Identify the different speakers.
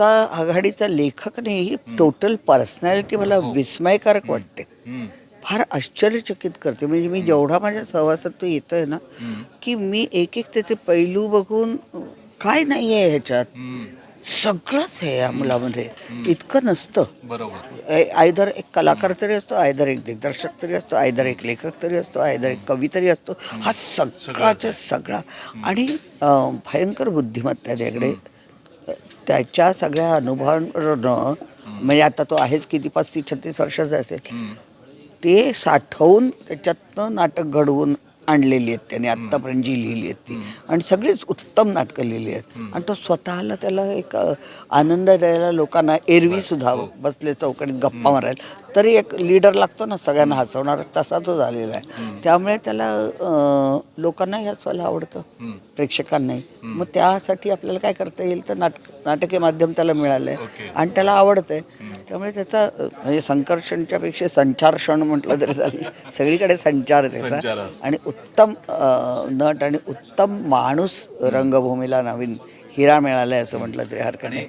Speaker 1: सत्ता आघाडीचा लेखक नाही ही टोटल पर्सनॅलिटी मला विस्मयकारक वाटते. फार आश्चर्यचकित करते. म्हणजे मी जेवढा माझ्या सहवासात तो येतोय ना की मी एक एक त्याचे पैलू बघून काय नाही आहे ह्याच्यात सगळंच आहे या मुलामध्ये. इतकं नसतं.
Speaker 2: बरोबर.
Speaker 1: आयदर एक कलाकार तरी असतो आयदर एक दिग्दर्शक तरी असतो आयदर एक लेखक तरी असतो आयदर एक कवी तरी असतो. हा सगळाचा सगळा. आणि भयंकर बुद्धिमत्ता आहे त्याकडे. त्याच्या सगळ्या अनुभवांवरनं म्हणजे आता तो आहेच किती पस्तीस छत्तीस वर्षाचा असेल. ते साठवून त्याच्यातनं नाटक घडवून आणलेली आहेत त्याने आत्तापर्यंत जी लिहिली आहेत ती. आणि सगळीच उत्तम नाटकं लिहिली आहेत. आणि तो स्वतःला त्याला एक आनंद द्यायला लोकांना एरवी सुद्धा बसले चौकडीत गप्पा मारायला. तरी एक लीडर लागतो ना सगळ्यांना हसवणारा तसा तो झालेला आहे. त्यामुळे त्याला अ, लोकांनाही हसवायला आवडतं. प्रेक्षकांनाही. मग त्यासाठी आपल्याला काय करता येईल? तर नाटक नाटके माध्यम त्याला मिळालं आहे आणि त्याला आवडतंय. त्यामुळे त्याचा म्हणजे संकर्षणच्या पेक्षा संचारक्षण म्हटलं तरी चालेल. सगळीकडे संचार आहे त्याचा. आणि उत्तम नट आणि उत्तम माणूस रंगभूमीला नवीन हिरा मिळालाय असं म्हटलं तरी हरकत नाही.